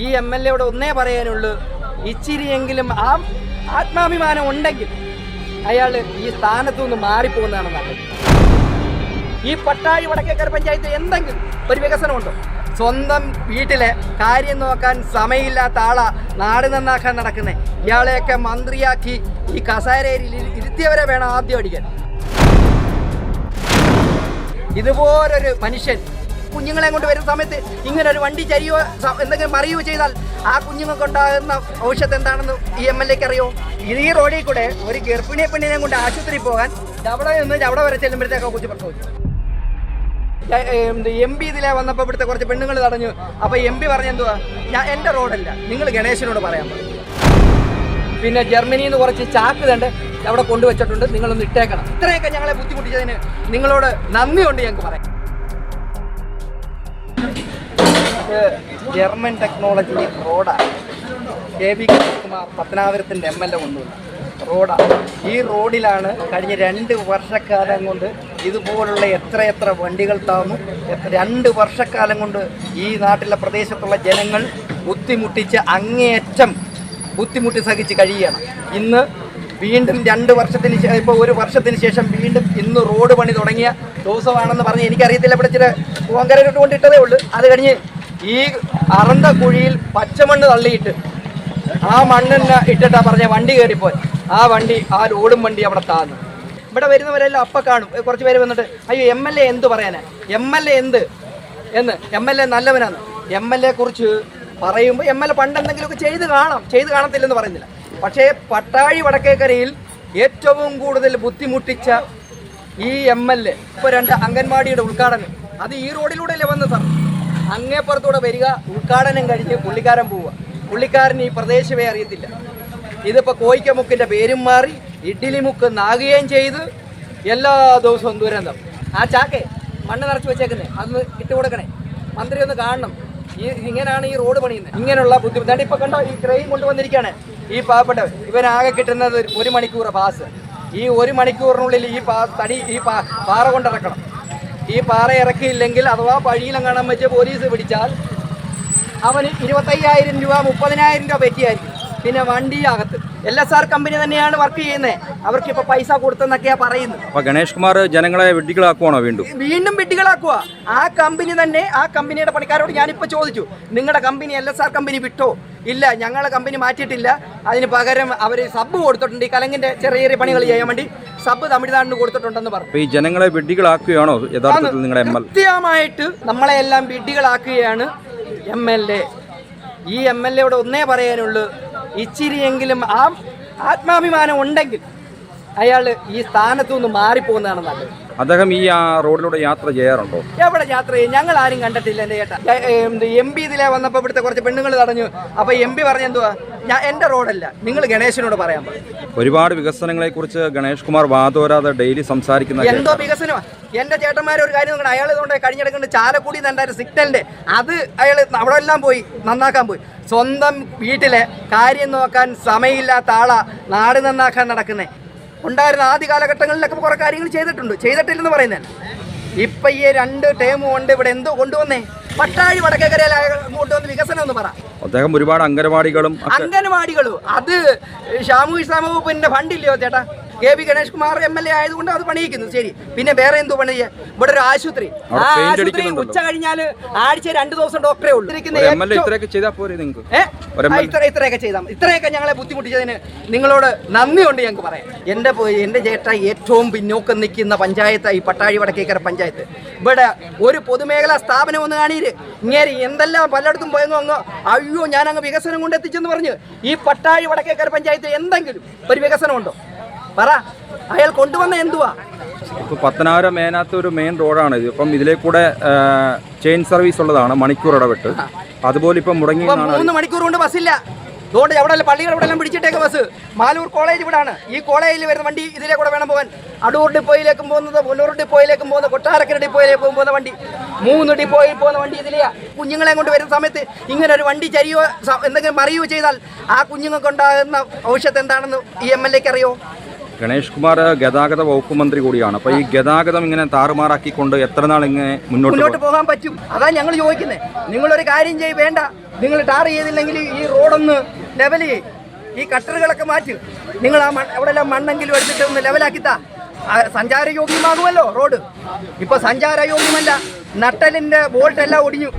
ഈ M L എയോട് ഒന്നേ പറയാനുള്ളൂ ഇച്ചിരിയെങ്കിലും ആ ആത്മാഭിമാനം ഉണ്ടെങ്കിൽ അയാൾ ഈ സ്ഥാനത്തു നിന്ന് മാറിപ്പോകുന്നതാണ് നല്ലത്. ഈ പട്ടാഴി വടക്കേക്കര പഞ്ചായത്ത് എന്തെങ്കിലും ഒരു വികസനമുണ്ടോ? സ്വന്തം വീട്ടിലെ കാര്യം നോക്കാൻ സമയമില്ലാത്ത ആളാ നാട് നന്നാക്കാൻ നടക്കുന്നത് ഇയാളെയൊക്കെ മന്ത്രിയാക്കി ഈ കസാരയിൽ ഇരുത്തിയവരെ വേണം ആദ്യം അടിക്കാൻ. ഇതുപോലൊരു മനുഷ്യൻ കുഞ്ഞുങ്ങളെ കൊണ്ട് വരുന്ന സമയത്ത് ഇങ്ങനെ ഒരു വണ്ടി ചരിയോ എന്തെങ്കിലും മറിയോ ചെയ്താൽ ആ കുഞ്ഞുങ്ങൾക്ക് ഉണ്ടാകുന്ന ഔഷധം എന്താണെന്ന് ഈ എം എൽ എക്ക് അറിയോ? ഈ റോഡിൽ കൂടെ ഒരു ഗർഭിണിയെ പെണ്ണിനെ കൊണ്ട് ആശുപത്രി പോകാൻ അവിടെ നിന്ന് അവിടെ വരെ ചെല്ലുമ്പോഴത്തേക്ക് കുറിച്ച് പ്രസവിച്ചു എം പി ഇതിലെ വന്നപ്പോൾ ഇവിടുത്തെ കുറച്ച് പെണ്ണുങ്ങൾ തടഞ്ഞു. അപ്പൊ എം പി പറഞ്ഞ എന്തുവാ? ഞാൻ എന്റെ റോഡല്ല നിങ്ങൾ ഗണേശനോട് പറയാൻ പറഞ്ഞു. പിന്നെ ജർമ്മനിയിൽ നിന്ന് കുറച്ച് ചാക്ക് തണ്ട് അവിടെ കൊണ്ടുവച്ചിട്ടുണ്ട് നിങ്ങളൊന്ന് ഇട്ടേക്കണം. ഇത്രയൊക്കെ ഞങ്ങളെ ബുദ്ധിമുട്ടിച്ചതിന് നിങ്ങളോട് നന്ദിയുണ്ട് ഞങ്ങൾക്ക് പറയാം ജർമ്മൻ ടെക്നോളജി റോഡാണ് കെ വി കൃഷ്ണകുമാർ പത്തനാപുരത്തിന്റെ എം എൽ എ കൊണ്ടുവന്നത്. റോഡാണ് ഈ റോഡിലാണ് കഴിഞ്ഞ രണ്ട് വർഷക്കാലം കൊണ്ട് ഇതുപോലുള്ള എത്ര എത്ര വണ്ടികൾ താന്നു. രണ്ട് വർഷക്കാലം കൊണ്ട് ഈ നാട്ടിലെ പ്രദേശത്തുള്ള ജനങ്ങൾ ബുദ്ധിമുട്ടിച്ച് അങ്ങേയറ്റം ബുദ്ധിമുട്ടി സഹിച്ച് കഴിയുകയാണ്. ഇന്ന് വീണ്ടും രണ്ട് വർഷത്തിന് ശേഷം ഇപ്പോൾ ഒരു വർഷത്തിന് ശേഷം വീണ്ടും ഇന്ന് റോഡ് പണി തുടങ്ങിയ ദിവസമാണെന്ന് പറഞ്ഞ് എനിക്കറിയത്തില്ല. ഇവിടെ ചില കോങ്കരട്ട് കൊണ്ടിട്ടതേ ഉള്ളൂ. അത് കഴിഞ്ഞ് ഈ അറന്ത കുഴിയിൽ പച്ചമണ്ണ് തള്ളിയിട്ട് ആ മണ്ണെണ്ണ ഇട്ടിട്ടാ പറഞ്ഞ വണ്ടി കയറിപ്പോയി. ആ വണ്ടി ആ ലോഡും വണ്ടി അവിടെ താന്നു. ഇവിടെ വരുന്നവരെല്ലാം അപ്പ കാണും. കുറച്ച് പേര് വന്നിട്ട് അയ്യോ എം എൽ എ എന്ത് പറയാനാ? എം എൽ എ എന്ത്? എന്ന്. എം എൽ എ നല്ലവനാണ്. എം എൽ എ കുറിച്ച് പറയുമ്പോൾ എം എൽ എ പണ്ട് എന്തെങ്കിലുമൊക്കെ ചെയ്ത് കാണാം. ചെയ്ത് കാണത്തില്ലെന്ന് പറയുന്നില്ല. പക്ഷേ പട്ടാഴി വടക്കേക്കരയിൽ ഏറ്റവും കൂടുതൽ ബുദ്ധിമുട്ടിച്ച ഈ എം എൽ എ ഇപ്പോൾ രണ്ട് അംഗൻവാടിയുടെ ഉദ്ഘാടനം. അത് ഈ റോഡിലൂടെയല്ലേ വന്നത് സാർ? അങ്ങേപ്പുറത്തൂടെ വരിക ഉദ്ഘാടനം കഴിഞ്ഞ് പുള്ളിക്കാരൻ പോവുക. പുള്ളിക്കാരൻ ഈ പ്രദേശമേ അറിയത്തില്ല. ഇതിപ്പോൾ കോയിക്കമുക്കിന്റെ പേരും മാറി ഇഡ്ഡലിമുക്ക് നാകുകയും ചെയ്ത് എല്ലാ ദിവസവും ദുരന്തം. ആ ചാക്കേ മണ്ണ് നിറച്ച് വെച്ചേക്കുന്നേ അതൊന്ന് ഇട്ട് കൊടുക്കണേ. മന്ത്രി ഒന്ന് കാണണം. ഈ ഇങ്ങനെയാണ് ഈ റോഡ് പണിയുന്നത്. ഇങ്ങനെയുള്ള ബുദ്ധിമുട്ട്. ഇപ്പോൾ കണ്ടോ ഈ ക്രെയിൻ കൊണ്ടുവന്നിരിക്കുകയാണ് ഈ പാവപ്പെട്ടവർ ഇവനാകെ കിട്ടുന്നത് ഒരു മണിക്കൂർ പാസ്. ഈ ഒരു മണിക്കൂറിനുള്ളിൽ ഈ പാ തടി ഈ പാറ കൊണ്ടിറക്കണം. ഈ പാറ ഇറക്കിയില്ലെങ്കിൽ അഥവാ വഴിയിലെങ്ങാണം വെച്ച് പോലീസ് പിടിച്ചാൽ അവന് ഇരുപത്തയ്യായിരം രൂപ മുപ്പതിനായിരം രൂപ പറ്റിയായിരിക്കും. പിന്നെ വണ്ടി അകത്ത്. എൽ എസ് ആർ കമ്പനി തന്നെയാണ് വർക്ക് ചെയ്യുന്നത് അവർക്ക് ഇപ്പൊ പൈസ കൊടുത്തെന്നൊക്കെയാ പറയുന്നത്. അപ്പൊ ഗണേഷ് കുമാർ ജനങ്ങളെ വെട്ടികളാക്കുവാണോ വീണ്ടും? വീണ്ടും വെട്ടികളാക്കുക ആ കമ്പനി തന്നെ ആ കമ്പനിയുടെ പണിക്കാരോട് ഞാനിപ്പോ ചോദിച്ചു നിങ്ങളുടെ company L S R company വിട്ടോ? ഇല്ല ഞങ്ങളെ കമ്പനി മാറ്റിയിട്ടില്ല. അതിന് പകരം അവർ സബ് കൊടുത്തിട്ടുണ്ട് ഈ കലങ്ങിന്റെ ചെറിയ ചെറിയ പണികൾ ചെയ്യാൻ വേണ്ടി. സബ് തമിഴ്നാടിന് കൊടുത്തിട്ടുണ്ടെന്ന് പറഞ്ഞു. ഈ ജനങ്ങളെ വെട്ടികളാക്കുകയാണോ യഥാർത്ഥത്തിൽ നിങ്ങളുടെ എം എൽ? കൃത്യമായിട്ട് നമ്മളെ എല്ലാം വിഡ്ഢികളാക്കുകയാണ് എം എൽ എ. ഈ എം എൽ എയോട് ഒന്നേ പറയാനുള്ളൂ ഇച്ചിരിയെങ്കിലും ആ ആത്മാഭിമാനം ഉണ്ടെങ്കിൽ അയാൾ ഈ സ്ഥാനത്തു നിന്ന് മാറിപ്പോകുന്നതാണ് നല്ലത്. അദ്ദേഹം ഈ ആ റോഡിലൂടെ യാത്ര ചെയ്യാറുണ്ടോ? എവിടെ യാത്ര ചെയ്യും? ഞങ്ങൾ ആരും കണ്ടിട്ടില്ല എന്റെ ചേട്ടാ എം പി ഇതിലെ വന്നപ്പോൾ ഇവിടുത്തെ കുറച്ച് പെണ്ണുങ്ങൾ തടഞ്ഞു. അപ്പോൾ എം പി പറഞ്ഞ എന്തുവാ ഞാൻ എന്റെ റോഡല്ല നിങ്ങൾ ഗണേശനോട് പറയാൻ പറയും ഒരുപാട് വികസനങ്ങളെ കുറിച്ച് ഗണേഷ് കുമാർ വാതോരാതെ ഡെയിലി സംസാരിക്കുന്ന എന്തോ വികസനമാണ് എന്റെ ചേട്ടന്മാർ ഒരു കാര്യം നോക്കണം. അയാൾ ഇതുകൊണ്ട് കഴിഞ്ഞിടക്കുണ്ട് ചാലക്കുടി ഉണ്ടായിരുന്ന സിഗ്നലിന്റെ. അത് അയാൾ അവിടെ എല്ലാം പോയി നന്നാക്കാൻ പോയി. സ്വന്തം വീട്ടിലെ കാര്യം നോക്കാൻ സമയമില്ലാത്ത ആളാ നാട് നന്നാക്കാൻ നടക്കുന്നേ. ഉണ്ടായിരുന്ന ആദ്യ കാലഘട്ടങ്ങളിലൊക്കെ കുറെ കാര്യങ്ങൾ ചെയ്തിട്ടുണ്ട്. ചെയ്തിട്ടില്ലെന്ന് പറയുന്നത് ഇപ്പൊ ഈ രണ്ട് ടേം കൊണ്ട് ഇവിടെ എന്തോ കൊണ്ടുവന്നേ? പട്ടാഴി വടക്കേക്കരയിൽ കൊണ്ടുവന്ന് വികസനം എന്ന് പറ. അദ്ദേഹം ഒരുപാട് അംഗനവാടികളും അംഗനവാടികളും. അത് ഷാമു ഇസ്ലാമിന്റെ ഫണ്ടില്ലയോ ചേട്ടാ? K V Ganesh Kumar M L A ആയതുകൊണ്ട് അത് പണിയിക്കുന്നു. ശരി. പിന്നെ വേറെ എന്തോ പണി ചെയ്യാ? ഇവിടെ ഒരു ആശുപത്രി. ആ ആശുപത്രി. ഉച്ച കഴിഞ്ഞാൽ ആഴ്ച രണ്ടു ദിവസം ഡോക്ടറെ ഉള്ളൂ. ഇത്രയൊക്കെ ചെയ്താൽ ഇത്ര ഇത്രയൊക്കെ ചെയ്താൽ ഇത്രയൊക്കെ ഞങ്ങളെ ബുദ്ധിമുട്ടിച്ചതിന് നിങ്ങളോട് നന്ദിയുണ്ട് ഞങ്ങൾക്ക് പറയാം എന്റെ എന്റെ എന്റെ ചേട്ട ഏറ്റവും പിന്നോക്കം നിൽക്കുന്ന പഞ്ചായത്ത് ഈ പട്ടാഴി വടക്കേക്കര പഞ്ചായത്ത്. ഇവിടെ ഒരു പൊതുമേഖലാ സ്ഥാപനം ഒന്ന് കാണീര് ഇങ്ങനെ എന്തെല്ലാം പലയിടത്തും പോയെന്നോ അങ്ങ് അയ്യോ ഞാൻ അങ്ങ് വികസനം കൊണ്ട് എത്തിച്ചെന്ന് പറഞ്ഞ് ഈ പട്ടാഴി വടക്കേക്കര പഞ്ചായത്തിൽ എന്തെങ്കിലും ഒരു വികസനമുണ്ടോ പറ. അയാൾ കൊണ്ടുവന്ന എന്തുവാ? ഇപ്പൊ പത്തനാപുരം മേനാത്ത ഒരു മെയിൻ റോഡാണ് ഇത് ഇപ്പം ഇതിലെ കൂടെ ചെയിൻ സർവീസ് ഉള്ളതാണ് മണിക്കൂർ ഇടപെട്ട് അതുപോലെ ഇപ്പം മുടങ്ങി മൂന്ന് മണിക്കൂർ കൊണ്ട് ബസ്സില്ല അതുകൊണ്ട് എവിടെ പള്ളികൾ ഇവിടെ എല്ലാം പിടിച്ചിട്ടേക്ക് ബസ് മാലൂർ കോളേജ് ഇവിടാണ്. ഈ കോളേജിൽ വരുന്ന വണ്ടി ഇതിലെ കൂടെ വേണം പോകാൻ. അടൂർ ഡിപ്പോയിലേക്കും പോകുന്നത് പുനൂർ ഡിപ്പോയിലേക്കും പോകുന്ന കൊട്ടാരക്കര ഡിപ്പോയിലേക്കും പോകുന്ന വണ്ടി. മൂന്ന് ഡിപ്പോയിൽ പോകുന്ന വണ്ടി ഇതിലെയാ. കുഞ്ഞുങ്ങളെ കൊണ്ട് വരുന്ന സമയത്ത് ഇങ്ങനെ ഒരു വണ്ടി ചരിയോ എന്തെങ്കിലും മറിയോ ചെയ്താൽ ആ കുഞ്ഞുങ്ങൾക്ക് ഉണ്ടാകുന്ന ഔഷധം എന്താണെന്ന് ഈ എം എൽ എക്ക് അറിയോ? ഗണേഷ് കുമാർ ഗതാഗത വകുപ്പ് മന്ത്രി കൂടിയാണ്. അപ്പൊ ഈ ഗതാഗതം ഇങ്ങനെ താറുമാറാക്കിക്കൊണ്ട് എത്ര നാൾ ഇങ്ങനെ മുന്നോട്ട് പോകാൻ പറ്റും. അതാ ഞങ്ങൾ ചോദിക്കുന്നത് നിങ്ങളൊരു കാര്യം ചെയ്യ് വേണ്ട. നിങ്ങൾ ടാർ ചെയ്തില്ലെങ്കിൽ ഈ റോഡൊന്ന് ലെവൽ ചെയ്യും ഈ കട്ടറുകളൊക്കെ മാറ്റി. നിങ്ങൾ ആ മണ്ണ് എവിടെല്ലാം മണ്ണെങ്കിലും എടുത്തിട്ട് ഒന്ന് ലെവലാക്കിത്താ. സഞ്ചാര സഞ്ചാരയോഗ്യമാകുമല്ലോ റോഡ്. ഇപ്പൊ സഞ്ചാരയോഗ്യമല്ല. നട്ടലിന്റെ ബോൾട്ട് എല്ലാം ഒടിഞ്ഞു.